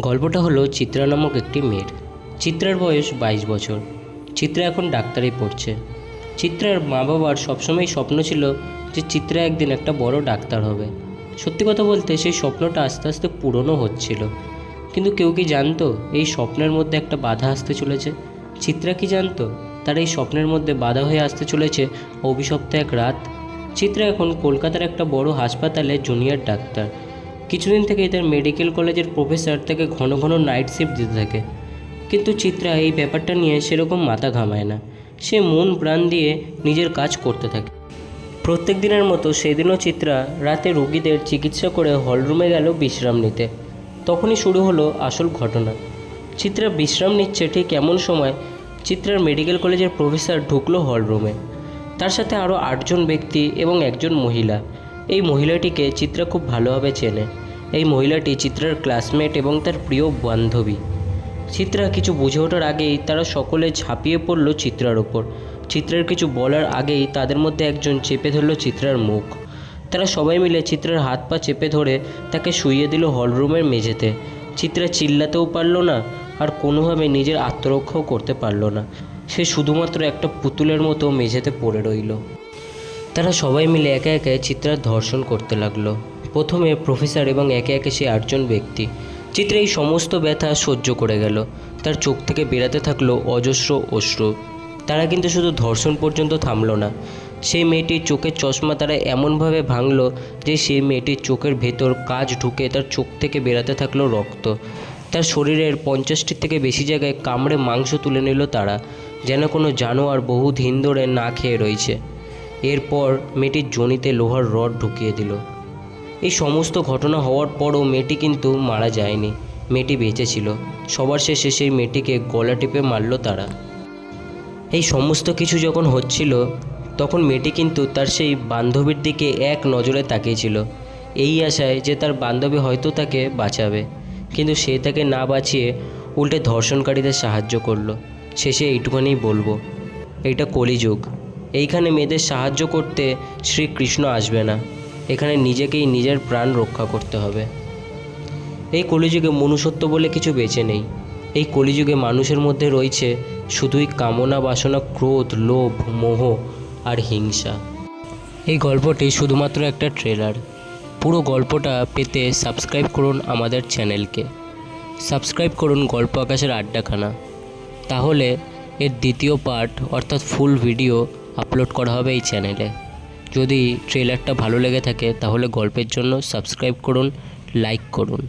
গল্পটা হলো চিত্রা নামক একটি মেয়ের। চিত্রার বয়স বাইশ বছর। চিত্রা এখন ডাক্তারি পড়ছে। চিত্রার মা বাবার সবসময় স্বপ্ন ছিল যে চিত্রা একদিন একটা বড় ডাক্তার হবে। সত্যি কথা বলতে সেই স্বপ্নটা আস্তে আস্তে পূরণও হচ্ছিল। কিন্তু কেউ কি জানতো এই স্বপ্নের মধ্যে একটা বাধা আসতে চলেছে? চিত্রা কি জানতো তার এই স্বপ্নের মধ্যে বাধা হয়ে আসতে চলেছে অভিশপ্ত এক রাত? চিত্রা এখন কলকাতার একটা বড় হাসপাতালে জুনিয়র ডাক্তার। কিছুদিন থেকে তার মেডিকেল কলেজের প্রফেসর তাকে ঘন ঘন নাইট শিফট দিতে থাকে। কিন্তু চিত্রা এই ব্যাপারটা নিয়ে সেরকম মাথা ঘামায় না। সে মন প্রাণ দিয়ে নিজের কাজ করতে থাকে। প্রত্যেক দিনের মতো সেদিনও চিত্রা রাতে রোগীদের চিকিৎসা করে হলরুমে গেল বিশ্রাম নিতে। তখনই শুরু হলো আসল ঘটনা। চিত্রা বিশ্রাম নিচ্ছে ঠিক এমন সময় চিত্রার মেডিকেল কলেজের প্রফেসর ঢুকলো হলরুমে। তার সাথে আরও আটজন ব্যক্তি এবং একজন মহিলা। এই মহিলাটিকে চিত্রা খুব ভালোভাবে চেনে। এই মহিলাটি চিত্রার ক্লাসমেট এবং তার প্রিয় বান্ধবী। চিত্রা কিছু বুঝে ওঠার আগেই তারা সকলে ঝাঁপিয়ে পড়ল চিত্রার ওপর চিত্রার কিছু বলার আগেই তাদের মধ্যে একজন চেপে ধরল চিত্রার মুখ। তারা সবাই মিলে চিত্রার হাত পা চেপে ধরে তাকে শুইয়ে দিল হলরুমের মেঝেতে। চিত্রা চিল্লাতেও পারল না আর কোনোভাবে নিজের আত্মরক্ষাও করতে পারল না। সে শুধুমাত্র একটা পুতুলের মতো মেঝেতে পড়ে রইল। তারা সবাই মিলে একে একে চিত্রার ধর্ষণ করতে লাগল। প্রথমে প্রফেসর এবং একে একে সে আটজন ব্যক্তি। চিত্রা এই সমস্ত ব্যথা সহ্য করে গেল। তার চোখ থেকে বেরাতে থাকল অজস্র অশ্রু। তারা কিন্তু শুধু ধর্ষণ পর্যন্ত থামলো না। সেই মেয়েটির চোখের চশমা তারা এমনভাবে ভাঙলো যে সেই মেয়েটির চোখের ভেতর কাজ ঢুকে তার চোখ থেকে বেরাতে থাকল রক্ত। তার শরীরের পঞ্চাশটির থেকে বেশি জায়গায় কামড়ে মাংস তুলে নিল তারা, যেন কোনো জানোয়ার বহু দিন ধরে না খেয়ে রয়েছে। এরপর মেয়েটির জনিতে লোহার রড ঢুকিয়ে দিল। এই সমস্ত ঘটনা হওয়ার পরও মেয়েটি কিন্তু মারা যায়নি। মেয়েটি বেঁচে ছিল। সবার শেষে সেই মেয়েটিকে গলা টিপে মারল তারা। এই সমস্ত কিছু যখন হচ্ছিল, তখন মেয়েটি কিন্তু তার সেই বান্ধবীর দিকে এক নজরে তাকিয়েছিল এই আশায় যে তার বান্ধবী হয়তো তাকে বাঁচাবে, কিন্তু সে তাকে না বাঁচিয়ে উল্টে ধর্ষণকারীদের সাহায্য করল। শেষে এইটুখানেই বলব এটা কলিযুগ। এইখানে মেয়েদের সাহায্য করতে শ্রীকৃষ্ণ আসবে না। এখানে নিজেকেই নিজের প্রাণ রক্ষা করতে হবে। এই কলিযুগে মনুষ্যত্ব বলে কিছু বেঁচে নেই। এই কলিযুগে মানুষের মধ্যে রয়েছে শুধুই কামনা বাসনা, ক্রোধ, লোভ, মোহ আর হিংসা। এই গল্পটি শুধুমাত্র একটা ট্রেলার। পুরো গল্পটা পেতে সাবস্ক্রাইব করুন আমাদের চ্যানেলকে। সাবস্ক্রাইব করুন গল্প আকাশের আড্ডাখানা। তাহলে এর দ্বিতীয় পার্ট, অর্থাৎ ফুল ভিডিও আপলোড করা হবে এই চ্যানেলে যদি ট্রেলারটা ভালো লেগে থাকে, তাহলে গল্পের জন্য সাবস্ক্রাইব করুন লাইক করুন।